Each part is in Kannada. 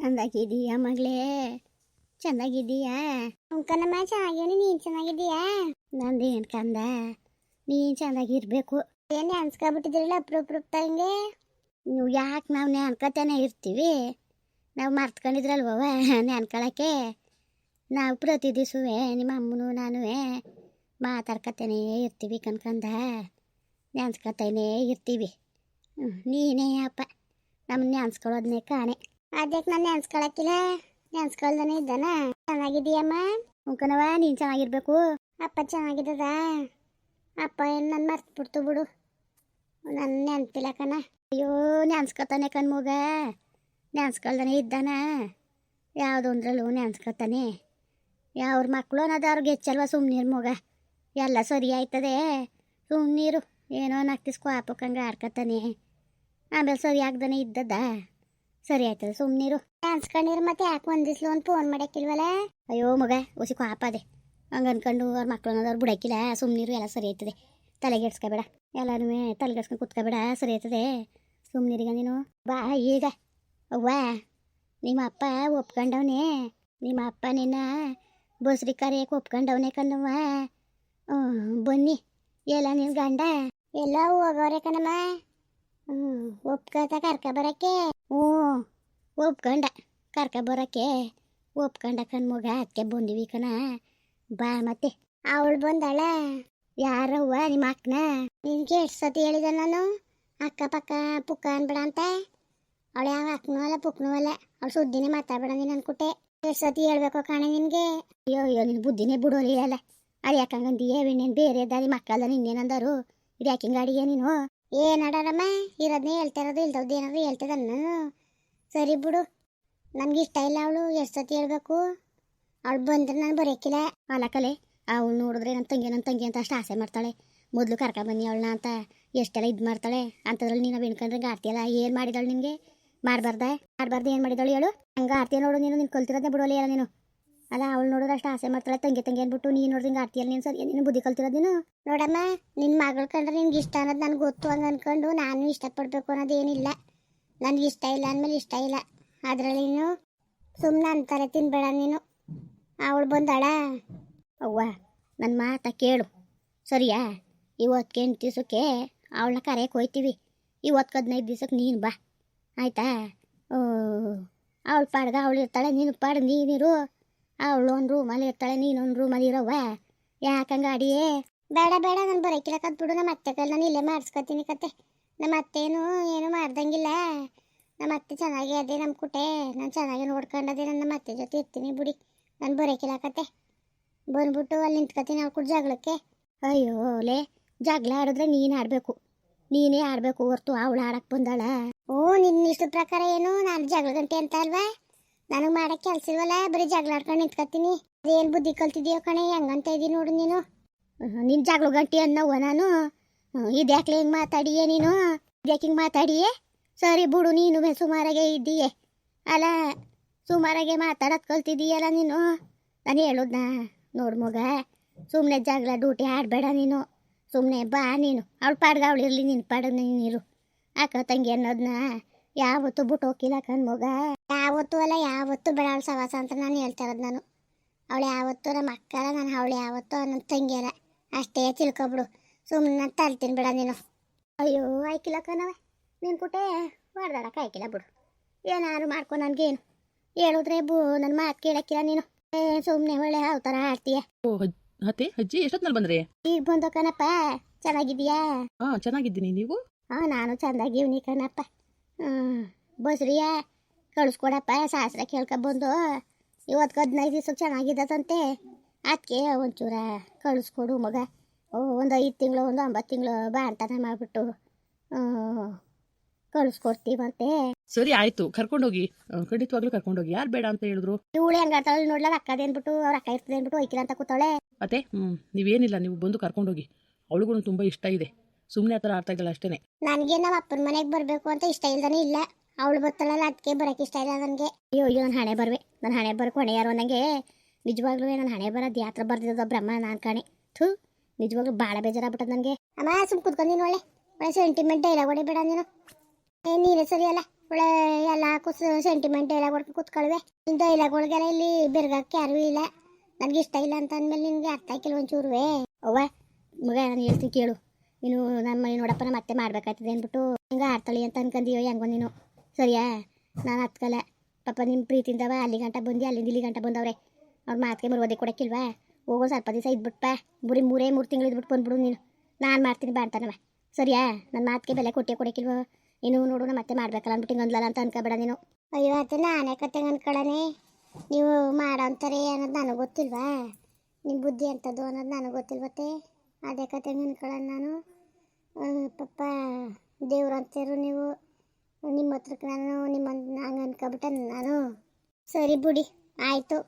ಚಂದಾಗಿದೀಯಾ ಮಗಳೇ? ಚೆನ್ನಾಗಿದ್ದೀಯಾ? ಅಂಕನಮ್ಮ ಚೆನ್ನಾಗಿವ್ನಿ ನೀನು ಚೆನ್ನಾಗಿದ್ದೀಯಾ? ನಂದೇನು ಕಂದ? ನೀನು ಚೆನ್ನಾಗಿರ್ಬೇಕು. ಏನೇ ಅನ್ಸ್ಕೊಬಿಟ್ಟಿದ್ರಲ್ಲ ಅಪ್ರೂಪ್ರೂಪ್ತಂಗೆ ನೀವು ಯಾಕೆ ನಾವು ನೆನ್ಕೊತಾನೆ ಇರ್ತೀವಿ? ನಾವು ಮರ್ತ್ಕೊಂಡಿದ್ರಲ್ವವ ನೆನ್ಕೊಳಕ್ಕೆ? ನಾವು ಪ್ರತಿ ದಿವಸವೇ ನಿಮ್ಮ ಅಮ್ಮನು ನಾನು ಮಾತಾಡ್ಕೊತಾನೆ ಇರ್ತೀವಿ ಕನ್ಕಂದ ನೆನ್ಸ್ಕೊತಾನೆ ಇರ್ತೀವಿ. ನೀನೇ ಅಪ್ಪ. ನಮ್ಮನ್ನ ನೆನ್ಸ್ಕೊಳ್ಳೋದನ್ನೇ ಕಾಣೆ. ಅದಕ್ಕೆ ನಾನು ನೆನ್ಸ್ಕೊಳಕಿಲ್ಲ ನೆನ್ಸ್ಕೊಳ್ದಾನೆ ಇದ್ದಾನ. ಚೆನ್ನಾಗಿದೀಯಮ್ಮ ಉಂಕನವ ನೀನು ಚೆನ್ನಾಗಿರ್ಬೇಕು. ಅಪ್ಪ ಚೆನ್ನಾಗಿದ್ದದ? ಅಪ್ಪ ಏನು ನನ್ನ ಮರ್ತ್ಬಿಡ್ತು ಬಿಡು. ನನ್ನ ನೆನ್ಪಿಲ್ಲ ಕಣ. ಅಯ್ಯೋ, ನೆನ್ಸ್ಕೊತಾನೆ ಕಣ್ಮಗ ನೆನ್ಸ್ಕೊಳ್ದಾನೆ ಇದ್ದಾನ. ಯಾವುದೊಂದ್ರಲ್ಲೂ ನೆನ್ಸ್ಕೊತಾನೆ. ಯಾವ್ರ ಮಕ್ಕಳು ಅನ್ನೋದು ಅವ್ರಿಗೆ ಹೆಚ್ಚಲ್ವ ಸುಮ್ಮನೀರು ಮಗ. ಎಲ್ಲ ಸರಿ ಆಯ್ತದೆ. ಸುಮ್ಮನೀರು ಏನೋ ನಕ್ತಿ ಸ್ಕ್ವಾಪಕ್ಕಂಗೆ ಆಡ್ಕೊತಾನೆ. ಆಮೇಲೆ ಸರಿ ಆಗ್ದಾನೆ ಇದ್ದದ ಸರಿ ಆಯ್ತದ ಸುಮ್ಮನಿರು ಅನ್ಸ್ಕೊಂಡಿರು ಮತ್ತೆ ಯಾಕೆ ಒಂದಿಸ್ಲು ಒಂದು ಫೋನ್ ಮಾಡಕ್ಕಿಲ್ವಲ್ಲ? ಅಯ್ಯೋ ಮಗ ಒಸಿ ಕ್ವಾಪದೆ ಹಂಗೆ ಅನ್ಕೊಂಡು ಅವ್ರ ಮಕ್ಳು ಅನ್ನೋದವ್ರು ಬಿಡಕ್ಕಿಲ್ಲ ಸುಮ್ಮನಿರು ಎಲ್ಲ ಸರಿ ಆಯ್ತದೆ. ತಲೆಗೆಡ್ಸ್ಕೊಬೇಡ ಎಲ್ಲರೂ ತಲೆಗೆಡ್ಸ್ಕೊಂಡು ಕುತ್ಕೋಬೇಡ, ಸರಿ ಆಯ್ತದೆ. ಸುಮ್ಮನಿರಿಗ ನೀನು. ಬಾ ಈಗ. ಅವ್ವ, ನಿಮ್ಮ ಅಪ್ಪ ಒಪ್ಕೊಂಡವನೇ. ನಿಮ್ಮ ಅಪ್ಪ ನಿನ್ನ ಬಸ್ರಿ ಕರೆಯಕ್ಕೆ ಒಪ್ಕೊಂಡವನೆ ಕಣ್ಣವ್ವ. ಹ್ಞೂ ಬನ್ನಿ. ಎಲ್ಲ ನಿನ್ನ ಗಂಡ. ಎಲ್ಲ ಹೋಗವ್ರೆ ಕಣಮ್ಮ. ಒಪ್ಕೊತ ಕರ್ಕ ಬರಕ್ಕೆ ಹ್ಞೂ, ಒಪ್ಕೊಂಡ. ಕರ್ಕ ಬರೋಕ್ಕೆ ಒಪ್ಕೊಂಡ ಕಣ್ಮಗ ಅದಕ್ಕೆ ಬಂದಿವಿ ಕಣ. ಬಾ ಮತ್ತೆ. ಅವಳು ಬಂದಳ? ಯಾರವ್ವ ನಿಮ್ಮ ಅಕ್ಕನ? ನಿನ್ಗೆ ಎಷ್ಟು ಸತಿ ಹೇಳಿದ ನಾನು? ಅಕ್ಕ ಪಕ್ಕ ಪುಕ್ಕ ಅನ್ಬೇಡ ಅಂತ? ಅವಳು ಯಾವ ಅಕ್ಕನೂ ಅಲ್ಲ, ಪುಕ್ಕನೂ ಅಲ್ಲ. ಅವಳು ಸುದ್ದಿನೇ ಮಾತಾಡ್ಬೇಡ ನೀನು ಅನ್ಕೊಟ್ಟೆ ಎಷ್ಟು ಸತಿ ಹೇಳ್ಬೇಕು ಕಾಣೆ ನಿನಗೆ? ಅಯ್ಯೋ ಅಯ್ಯೋ ನಿನ್ನ ಬುದ್ಧಿನೇ ಬಿಡೋಲಿ ಅಲ್ಲ ಅದು ಯಾಕಂಗಂದಿಯೇ ಇನ್ನೇನು ಬೇರೆ ದಾರಿ ಮಕ್ಕಳಲ್ಲ ಇನ್ನೇನಂದರು ಇದು ಯಾಕಿಂಗ್ ಗಾಡಿಗೆ ನೀನು? ಏನ್ ಆಡಾರಮ್ಮ ಇರೋದನ್ನೇ ಹೇಳ್ತಾ ಇರೋದು ಇಲ್ದವ್ದು ಏನಾದ್ರು ನಾನು ಸರಿ ಬಿಡು. ನಮ್ಗೆ ಇಷ್ಟ ಇಲ್ಲ ಅವಳು, ಎಷ್ಟು ಸತಿ ಹೇಳ್ಬೇಕು? ಅವಳು ಬಂದ್ರೆ ನಾನು ಬರೋಕ್ಕಿಲ್ಲ ಅಲಕಲೆ ಅವಳು ನೋಡಿದ್ರೆ ನನ್ನ ತಂಗಿ ನನ್ನ ತಂಗಿ ಅಂತ ಅಷ್ಟು ಆಸೆ ಮಾಡ್ತಾಳೆ. ಮೊದಲು ಕರ್ಕ ಬನ್ನಿ ಅವಳನ್ನ ಅಂತ ಎಷ್ಟೆಲ್ಲ ಇದು ಮಾಡ್ತಾಳೆ. ಅಂಥದ್ರಲ್ಲಿ ನೀನು ಬೆಣ್ಕೊಂಡ್ರೆ ಆಡ್ತಿಯಲ್ಲ ಏನು ಮಾಡಿದಳು ನಿನಗೆ? ಮಾಡಬಾರ್ದ? ಮಾಡಬಾರ್ದು, ಏನು ಮಾಡಿದಳು ಹೇಳು? ಹಂಗೆ ಆಡ್ತೀಯ ನೋಡು ನೀನು ನಿನ್ನ ಕಲ್ತಿರೋದೇ ಬಿಡೋಲಿ ಅಲ್ಲ ನೀನು. ಅಲ್ಲ ಅವಳು ನೋಡಿದ್ರೆ ಅಷ್ಟು ಆಸೆ ಮಾಡ್ತಾಳೆ ತಂಗಿ ತಂಗಿ ಅಂದ್ಬಿಟ್ಟು ನೀನು ನೋಡಿದ್ರೆ ಹಿಂಗೆ ಆಡ್ತೀಯಲ್ಲ ನೀನು ಸರಿ? ನೀನು ಬುದ್ಧಿ ಕಲ್ತಿರೋದು ನೀನು? ನೋಡಮ್ಮ ನಿನ್ನ ಮಗಳು ಕಂಡ್ರೆ ನಿನ್ಗೆ ಇಷ್ಟ ಅನ್ನೋದು ನನಗೆ ಗೊತ್ತು ಹಂಗೆ ಅಂದ್ಕೊಂಡು ನಾನು ಇಷ್ಟಪಡಬೇಕು ಅನ್ನೋದೇನಿಲ್ಲ ನನಗೆ ಇಷ್ಟ ಇಲ್ಲ ಅಂದಮೇಲೆ ಇಷ್ಟ ಇಲ್ಲ. ಅದರಲ್ಲಿ ನೀನು ಸುಮ್ಮನೆ ಅಂತಾರೆ ತಿನ್ಬೇಡ ನೀನು. ಅವಳು ಬಂದಾಳ? ಅವ್ವ ನನ್ನ ಮಾತ ಕೇಳು. ಸರಿಯಾ? ಇವತ್ತಿಗೆ ಎಂಟು ದಿವಸಕ್ಕೆ ಅವಳನ್ನ ಕರೆಯಕ್ಕೆ ಹೋಯ್ತೀವಿ. ಇವತ್ತು ಹದಿನೈದು ದಿವ್ಸಕ್ಕೆ ನೀನು ಬಾ. ಆಯಿತಾ? ಅವಳು ಪಾಡ್ಗ ಅವಳು ಇರ್ತಾಳೆ ನೀನು ಪಾಡ್ ನೀನಿರು ಅವಳು ಒಂದು ರೂಮಲ್ಲಿ ಇರ್ತಾಳೆ ನೀನೊಂದು ರೂಮಲ್ಲಿ ಇರೋವ ಯಾಕಂಗ ಅಡಿಯೇ? ಬೇಡ ಬೇಡ, ನಾನು ಬರೋಕ್ಕಿಲ್ಲ ಕತ್ ಬಿಡು ನಮ್ಮ ಅತ್ತೆ ಕಲ್ ನಾನು ಇಲ್ಲೇ ಮಾಡಿಸ್ಕೊತೀನಿ ಕತೆ. ನಮ್ಮ ಅತ್ತೇನು ಏನು ಮಾಡ್ದಂಗಿಲ್ಲ. ನಮ್ಮ ಅತ್ತೆ ಚೆನ್ನಾಗಿ ಅದೇ ನಮ್ಮ ಕುಟೆ. ನಾನು ಚೆನ್ನಾಗಿ ನೋಡ್ಕೊಂಡದೆ ನಾನು ನಮ್ಮ ಅತ್ತೆ ಜೊತೆ ಇರ್ತೀನಿ ಬಿಡಿ, ನಾನು ಬರೋಕ್ಕಿಲ್ಲ ಕತೆ. ಬಂದ್ಬಿಟ್ಟು ಅಲ್ಲಿ ನಿಂತ್ಕೊತೀನಿ ಕೂಡ ಜಗಳಕ್ಕೆ. ಅಯ್ಯೋ ಲೇ, ಜಗಳ ಆಡಿದ್ರೆ ನೀನು ಆಡಬೇಕು. ನೀನೇ ಆಡಬೇಕು ಹೊರ್ತು ಅವಳು ಆಡಕ್ಕೆ ಬಂದಾಳ. ಓ ನಿನ್ನ ಇಷ್ಟ ಪ್ರಕಾರ ಏನು? ನಾನು ಜಗಳ ಗಂಟೆ ಅಂತ ಅಲ್ವಾ? ನನಗೆ ಮಾಡಕ್ಕೆ ಕೆಲಸ ಇಲ್ವಲ್ಲ? ಬರೀ ಜಗಳಾಡ್ಕೊಂಡು ನಿಂತ್ಕೊತೀನಿ. ಅದೇನು ಬುದ್ಧಿ ಕಲ್ತಿದ್ಯೋ ಕಣೆ, ಹೆಂಗಂತ ಇದ್ದೀನಿ ನೋಡು ನೀನು. ನಿನ್ನ ಜಗಳ ಗಂಟಿ ಅನ್ನವ ನಾನು. ಇದ್ಯಾಕ್ಲೆ ಹಿಂಗೆ ಮಾತಾಡಿಯೇ ನೀನು? ಇದ್ಯಾಕೆ ಹಿಂಗೆ ಮಾತಾಡಿಯೇ? ಸರಿ ಬಿಡು, ನೀನು ಬೆ ಸುಮಾರಾಗೆ ಇದ್ದೀಯೆ. ಅಲ್ಲ, ಸುಮಾರಾಗೆ ಮಾತಾಡೋದು ಕಲ್ತಿದ್ದೀಯಲ್ಲ ನೀನು? ನಾನು ಹೇಳೋದ್ನ ನೋಡು ಮಗ. ಸುಮ್ಮನೆ ಜಗಳ, ಡ್ಯೂಟಿ ಆಡಬೇಡ ನೀನು. ಸುಮ್ಮನೆ ಬಾ ನೀನು. ಅವಳು ಪಾಡ್ಗ ಅವಳು ಇರಲಿ ನಿನ್ನ ನೀನು ಇರು. ಅಕ್ಕ ತಂಗಿ ಅನ್ನೋದನ್ನ ಯಾವತ್ತೂ ಬಿಟ್ಟು ಹೋಗಿಲ್ಲ ಕಣ್ ಮಗ. ಯಾವತ್ತೂ ಅಲ್ಲ ಯಾವತ್ತು ಬೇಡ ಅವಳು ಸವಾಸ ಅಂತ ನಾನು ಹೇಳ್ತಾ ಇರೋದು ನಾನು. ಅವಳು ಯಾವತ್ತೂ ನಮ್ಮ ಅಕ್ಕಲ್ಲ ನಾನು ಅವಳು ಯಾವತ್ತೂ ನನ್ನ ತಂಗಿಯಲ್ಲ ಅಷ್ಟೇ ತಿಳ್ಕೊಬಿಡು. ಸುಮ್ಮನೆ ತರ್ತೀನಿ ಬಿಡ ನೀನು ಅಯ್ಯೋ ಆಯ್ಕಿಲ್ಲ ಕಣವೆ ನೀನು ಕುಟೆ ಹೊಡೆದಾಡಕ್ಕೆ ಆಯ್ಕಿಲ್ಲ ಬಿಡು. ಏನಾದ್ರು ಮಾಡ್ಕೊ ನನಗೇನು. ಹೇಳಿದ್ರೆ ಬೂ ನನ್ನ ಮಾತು ಕೇಳಕ್ಕಿಲ್ಲ ನೀನು. ಏ ಸುಮ್ಮನೆ ಒಳ್ಳೆ ಅವತಾರ ಆಡ್ತೀಯ. ಓ ಅತ್ತೆ ಅಜ್ಜಿ ಎಷ್ಟೊತ್ತಲ್ಲಿ ಬಂದ್ರಿ? ಈಗ ಬಂದೋ ಕಣಪ್ಪ ಚೆನ್ನಾಗಿದ್ದೀಯಾ? ಹಾ ಚೆನ್ನಾಗಿದ್ದೀನಿ. ನೀವು? ಹಾ ನಾನು ಚಂದಾಗಿವ್ನಿ ಕಣಪ್ಪ. ಬಸ್ರಿಯ ಕಳಿಸ್ಕೊಡಪ್ಪ ಶಾಸ್ತ್ರ ಕೇಳ್ಕೊಬಂದು. ಇವತ್ತು ಹದಿನೈದು ದಿವ್ಸಕ್ಕೆ ಚೆನ್ನಾಗಿದ್ದದಂತೆ. ಅದಕ್ಕೆ ಒಂಚೂರ ಕಳಿಸ್ಕೊಡು ಮಗ. ಓ ಒಂದು ಐದು ತಿಂಗಳು ಒಂದು ಒಂಬತ್ತು ತಿಂಗಳು ಬಾಣ್ತನ ಮಾಡಿಬಿಟ್ಟು ಕಳಿಸ್ಕೊಡ್ತೀವಂತೆ. ಸರಿ ಆಯ್ತು ಕರ್ಕೊಂಡೋಗಿ ಖಂಡಿತವಾಗ್ಲೂ ಕರ್ಕೊಂಡೋಗಿ. ಯಾರು ಬೇಡ ಅಂತ ಹೇಳಿದ್ರು? ಇವಳು ಹೆಂಗಾಡ್ತಾಳೆ ನೋಡ್ಲಾಗ ಅಕ್ಕದೇ ಅಂದ್ಬಿಟ್ಟು ಅವ್ರ ಅಕ್ಕ ಇರ್ತದೆ ಅಂದ್ಬಿಟ್ಟು ಒಯ್ಕಿಲ್ಲ ಅಂತ ಕೂತಾಳೆ. ಅತ್ತೆ ಹ್ಞೂ ನೀವೇನಿಲ್ಲ ನೀವು ಬಂದು ಕರ್ಕೊಂಡೋಗಿ. ಅವಳಿಗೂ ತುಂಬ ಇಷ್ಟ ಇದೆ. ಸುಮ್ಮನೆ ಆ ಥರ ಅಷ್ಟೇ ನನಗೆ ನಮ್ಮ ಅಪ್ಪನ ಮನೆಗೆ ಬರಬೇಕು ಅಂತ ಇಷ್ಟ ಇಲ್ದಾನೆ ಇಲ್ಲ. ಅವಳು ಬರ್ತಾಳಲ್ಲ ಅದಕ್ಕೆ ಬರೋಕ್ಕೆ ಇಷ್ಟ ಇಲ್ಲ ನನಗೆ. ಅಯ್ಯೋ ಅಯ್ಯೋ ನನ್ನ ಹಣೆ ಬರ್ವೆ, ನಾನು ಹಣೆ ಬರ್ಕು ಹಣೆ ಯಾರು ನನಗೆ ನಿಜವಾಗ್ಲೂ ನಾನು ಹಣೆ ಬರೋದು ಯಾತ್ರ ಬರ್ದಿದ್ದೋ ಬ್ರಹ್ಮ ನಾನು ಕಾಣೆ. ಥೂ, ನಿಜವಾಗ್ಲೂ ಭಾಳ ಬೇಜಾರಾಗ್ಬಿಟ್ಟದ ನನಗೆ. ಅಮ್ಮ, ಸುಮ್ ಕುತ್ಕೊಂಡು ನೀನು ಒಳ್ಳೆ ಒಳ್ಳೆ ಸೆಂಟಿಮೆಂಟ್ ಡೈಲಾಗ್ ಹೊಡಿಬೇಡ ನೀನು. ಏ, ನೀನೇ ಸರಿ ಅಲ್ಲ ಒಳ್ಳೆ ಎಲ್ಲ ಕುಸ ಸೆಂಟಿಮೆಂಟ್ ಡೈಲಾಗ್ ಹೊಡ್ಕೊಂಡು ಕುತ್ಕೊಳ್ವೆ. ನಿನ್ನ ಡೈಲಾಗ್ಗಳಿಗೆಲ್ಲ ಇಲ್ಲಿ ಬೆರ್ಗಕ್ಕೆ ಯಾರೂ ಇಲ್ಲ. ನನಗೆ ಇಷ್ಟ ಇಲ್ಲ ಅಂತ ಅಂದಮೇಲೆ ನಿನಗೆ ಅರ್ಥ ಆಯ್ಕಿಲ್ಲ ಒಂಚೂರುವೆ. ಅವ್ವ, ಮಗ, ನಾನು ಹೇಳ್ತೀನಿ ಕೇಳು. ನೀನು ನಮ್ಮ ನೋಡಪ್ಪ ನಮ್ಮ ಅತ್ತೆ ಮಾಡ್ಬೇಕಾಗ್ತದೆ ಅಂದ್ಬಿಟ್ಟು ಹಿಂಗೆ ಆಡ್ತಾಳೆ ಅಂತ ಅನ್ಕೊಂಡೀಯೋ ಹೆಂಗೋ ನೀನು. ಸರಿಯಾ? ನಾನು ಹತ್ಕಲ್ಲ. ಪಾಪ ನಿಮ್ಮ ಪ್ರೀತಿಯಿಂದವ ಅಲ್ಲಿ ಗಂಟ ಬಂದು, ಅಲ್ಲಿಂದ ಇಲ್ಲಿ ಗಂಟ ಬಂದವ್ರೆ. ಅವ್ರ ಮಾತಿಗೆ ಮರುವದೆ ಕೊಡಕ್ಕಿಲ್ವಾ? ಹೋಗೋ ಸ್ವಲ್ಪ ದಿವಸ ಇದ್ಬಿಟ್ಪ. ಬರೀ ಮೂರೇ ಮೂರು ತಿಂಗಳು ಇದ್ಬಿಟ್ಟು ಬಂದ್ಬಿಡು ನೀನು. ನಾನು ಮಾಡ್ತೀನಿ ಬಾಡ್ತಾನವ ಸರಿಯಾ? ನನ್ನ ಮಾತಿಗೆ ಬೆಲೆ ಕೊಟ್ಟೆ ಕೊಡಕ್ಕಿಲ್ವೋ? ನೀನು ನೋಡು ನಮ್ಮ ಮತ್ತೆ ಮಾಡ್ಬೇಕಲ್ಲ ಅಂದ್ಬಿಟ್ಟು ಹಿಂಗೆ ಅಂತ ಅನ್ಕೋಬೇಡ ನೀನು. ಅಯ್ಯೋ, ಅದು ನಾನೇ ಕತೆ ಅನ್ಕೊಳ್ಳನೆ ನೀವು ಮಾಡೋಂತಾರೆ ಅನ್ನೋದು ನನಗೆ ಗೊತ್ತಿಲ್ವಾ? ನಿಮ್ಮ ಬುದ್ಧಿ ಅಂಥದ್ದು ಅನ್ನೋದು ನನಗೆ ಗೊತ್ತಿಲ್ವತ್ತೆ. ಅದೇ ಕತೆ ಅನ್ಕೊಳ್ಳೋಣ ನಾನು ಪಪ್ಪ ದೇವ್ರು ಅಂತೀರು ನೀವು ನಿಮ್ಮ ಹತ್ರಕ್ಕೆ ನಾನು ನಿಮ್ಮ ಹಂಗೆ ಅನ್ಕೊಬಿಟ್ಟೆ ನಾನು. ಸರಿ ಬಿಡಿ ಆಯಿತು.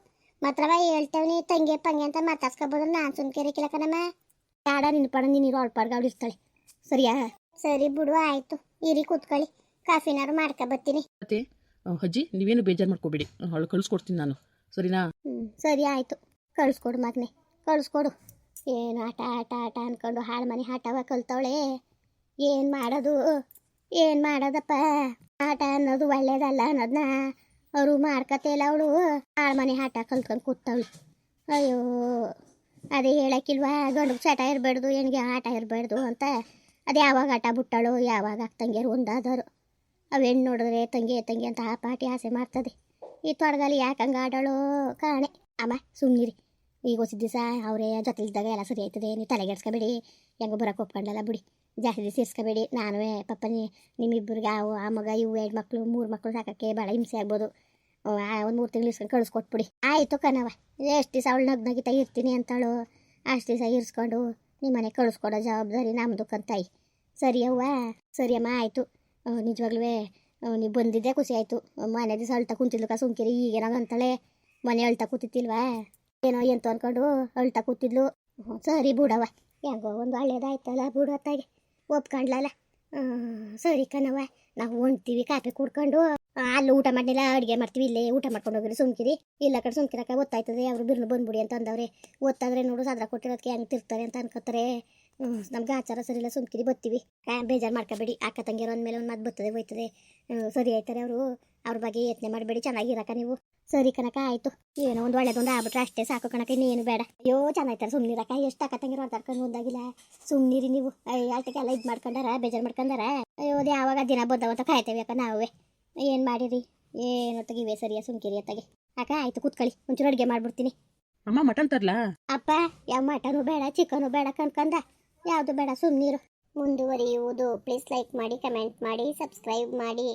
ಮಾತ್ರವ ಹೇಳ್ತೇವೆ ತಂಗೆ ಪಂಗೆ ಅಂತ ಮಾತಾಡ್ಸ್ಕೊಬೋದು ನಾನು ಸುಮ್ಕೆರಿಕಿಲ್ಲ ಕಣಮ್ಮ. ಬೇಡ ನಿನ್ನ ಪಡ ನೀನು ಇರೋ ಅಳ್ಪಾಡ್ಗ ಅವ್ಳು ಇರ್ತಾಳೆ ಸರಿಯಾ? ಸರಿ ಬಿಡು ಆಯಿತು. ಇರಿ ಕೂತ್ಕೊಳ್ಳಿ. ಕಾಫಿನಾರು ಮಾಡ್ಕೊ ಬರ್ತೀನಿ. ಮತ್ತೆ ಅಜ್ಜಿ ನೀವೇನು ಬೇಜಾರು ಮಾಡ್ಕೋಬೇಡಿ. ಅವಳು ಕಳಿಸ್ಕೊಡ್ತೀನಿ ನಾನು. ಸರಿನಾ? ಸರಿ ಆಯಿತು. ಕಳಿಸ್ಕೊಡು ಮಗನೆ ಕಳಿಸ್ಕೊಡು. ಏನು ಆಟ ಆಟ ಆಟ ಅಂದ್ಕೊಂಡು ಹಾಳು ಮನೆ ಆಟವ ಕಲ್ತವಳೆ. ಏನು ಮಾಡೋದು? ಏನು ಮಾಡೋದಪ್ಪ? ಆಟ ಅನ್ನೋದು ಒಳ್ಳೇದಲ್ಲ ಅನ್ನೋದನ್ನ ಅವರು ಇಲ್ಲ ಅವಳು. ಹಾಳು ಮನೆ ಆಟ ಕಲ್ತ್ಕೊಂಡು ಕೂತವಳು. ಅಯ್ಯೋ, ಅದೇ ಹೇಳಕ್ಕಿಲ್ವಾ? ಗಂಡು ಚಟ ಇರಬಾರ್ದು ಹೆಣ್ಗೆ ಆಟ ಇರಬಾರ್ದು ಅಂತ. ಅದು ಯಾವಾಗ ಆಟ ಬಿಟ್ಟಾಳು, ಯಾವಾಗ ತಂಗಿಯರು ಒಂದಾದರು. ಅವು ಹೆಣ್ಣು ನೋಡಿದ್ರೆ ತಂಗಿ ತಂಗಿ ಅಂತ ಆ ಪಾಟಿ ಆಸೆ ಮಾಡ್ತದೆ. ಈ ತೊಡಗಲ್ಲಿ ಯಾಕೆ ಹಂಗೆ ಆಡಳೋ ಕಾಣೆ. ಅಮ್ಮ ಸುಮ್ಮನಿರಿ ಈಗ ಹೊಸ ದಿವಸ ಅವರೇ ಜೊತೆಲಿದ್ದಾಗ ಎಲ್ಲ ಸರಿ ಆಯ್ತದೆ. ನೀವು ತಲೆಗೆಡ್ಸ್ಕೊಬೇಡಿ. ಹೆಂಗೆ ಬರೋಕೆ ಒಪ್ಕೊಂಡಲ್ಲ ಬಿಡಿ. ಜಾಸ್ತಿ ದಿವಸ ಇರ್ಸ್ಕೊಬೇಡಿ ನಾನು ಪಪ್ಪ ನಿಮ್ಮಿಬ್ಬರಿಗೆ ಅವು ಆ ಮಗ ಇವು ಎರಡು ಮಕ್ಕಳು ಮೂರು ಮಕ್ಕಳು ಸಾಕಕ್ಕೆ ಭಾಳ ಹಿಂಸೆ ಆಗ್ಬೋದು. ಒಂದು ಮೂರು ತಿಂಗಳು ಇಸ್ಕೊಂಡು ಕಳಿಸ್ಕೊಟ್ಬಿಡಿ. ಆಯಿತು ಕಣವ ಎಷ್ಟು ದಿವಸ ಅವಳು ನಗ್ನಗಿತ ಇರ್ತೀನಿ ಅಂತಾಳು. ಅಷ್ಟು ದಿವಸ ಇರಿಸ್ಕೊಂಡು ನಿಮ್ಮ ಮನೆ ಕಳಿಸ್ಕೊಡೋ ಜವಾಬ್ದಾರಿ ನಮ್ಮದು ಕಂತಾಯಿ. ಸರಿ ಅವ್ವ. ಸರಿ ಅಮ್ಮ, ಆಯಿತು. ನಿಜವಾಗ್ಲೂ ನೀವು ಬಂದಿದ್ದೆ ಖುಷಿ ಆಯಿತು. ಮನೆ ದಿವಸ ಅಳ್ತಾ ಕುಂತಿದ್ಲು ಸುಮ್ಕಿರಿ. ಈಗೇನಾಗ ಅಂತಾಳೆ ಮನೆ ಅಳ್ತಾ ಕೂತಿತ್ತಿಲ್ವಾ ಏನೋ ಎಂತ ಅನ್ಕೊಂಡು ಅಳ್ತಾ ಕೂತಿದ್ಲು. ಸರಿ ಬಿಡವ ಹೆಂಗೋ ಒಂದು ಒಳ್ಳೇದಾಯ್ತಲ್ಲ ಬುಡು ಅತ್ತಾಗೆ. ಒಪ್ಕೊಂಡ್ಲಲ್ಲ? ಸರಿ ಕಣವ ನಾವು ಹೊಂಡ್ತೀವಿ ಕಾಫಿ ಕುಡ್ಕೊಂಡು. ಅಲ್ಲಿ ಊಟ ಮಾಡಲಿಲ್ಲ, ಅಡುಗೆ ಮಾಡ್ತೀವಿ, ಇಲ್ಲೇ ಊಟ ಮಾಡ್ಕೊಂಡು ಹೋಗಿರಿ, ಸುಮ್ಕಿರಿ. ಇಲ್ಲ ಕಡೆ ಸುಮ್ಕಿರಕ ಗೊತ್ತಾಯ್ತದೆ, ಅವರು ಬಿರ್ನು ಬಂದ್ಬಿಡಿ ಅಂತ ಅಂದವ್ರೆ. ಓದ್ತಾದ್ರೆ ನೋಡು ಸಾದ್ರ ಕೊಟ್ಟಿರೋದಕ್ಕೆ ಹೆಂಗೆ ತಿರ್ತಾರೆ ಅಂತ ಅನ್ಕೋತಾರೆ. ನಮ್ಗೆ ಆಚಾರ ಸರಿ ಇಲ್ಲ, ಸುಮ್ಕಿರಿ ಬತ್ತೀವಿ. ಬೇಜಾರು ಮಾಡ್ಕೋಬೇಡಿ. ಅಕ್ಕ ತಂಗಿರೋ ಅಂದಮೇಲೆ ಒಂದು ಮಾತು ಬರ್ತದೆ, ಹೋಯ್ತದೆ. ಸರಿ ಆಯ್ತಾರೆ ಅವರು. ಅವ್ರ ಬಗ್ಗೆ ಯತ್ನೆ ಮಾಡಬೇಡಿ ಚೆನ್ನಾಗಿರಕ ನೀವು. ಸರಿ ಕನಕ ಆಯ್ತು. ಏನೋ ಒಂದು ಒಳ್ಳೇದೊಂದು ಆಗ್ಬಿಟ್ರೆ ಅಷ್ಟೇ ಸಾಕು ಕಣಕ ಇನ್ನೇನು ಬೇಡ. ಅಯ್ಯೋ ಚೆನ್ನಾಯ್ತಾರೆ ಸುಮ್ಮನಿರಕ ಎಷ್ಟು ಅಕ್ಕ ತಂಗಿರೋ ಮಾತಾಡ್ಕೊಂಡು ಒಂದಾಗಿಲ್ಲ ಸುಮ್ನಿರಿ ನೀವು. ಆಟಕ್ಕೆಲ್ಲ ಇದು ಮಾಡ್ಕೊಂಡಾರ ಬೇಜಾರು ಮಾಡ್ಕೊಂಡಾರ? ಅಯ್ಯೋ ಅದು ಯಾವಾಗ ದಿನ ಬದ್ದಾವಂತ ಕಾಯ್ತೇವೆ ಅಕ್ಕ ನಾವೇ. ಏನು ಮಾಡಿರಿ? ಏನು ತೆಗಿವೆ ಸರಿಯಾ ಸುಮ್ಕಿರಿ ಅತ್ತಗೆ. ಅಕ್ಕ ಆಯ್ತು ಕೂತ್ಕೊಳ್ಳಿ. ಒಂಚೂರು ಅಡುಗೆ ಮಾಡ್ಬಿಡ್ತೀನಿ. ಅಮ್ಮ ಮಟನ್ ತರ್ಲಾ? ಅಪ್ಪ ಯಾವ ಮಟನು ಬೇಡ ಚಿಕನು ಬೇಡ ಕನ್ಕಂದ ಯಾವುದು ಬೇಡ ಸುಮ್ಮನಿರು ಮುಂದುವರಿಯುವುದು. ಪ್ಲೀಸ್ ಲೈಕ್ ಮಾಡಿ ಕಮೆಂಟ್ ಮಾಡಿ ಸಬ್ಸ್ಕ್ರೈಬ್ ಮಾಡಿ.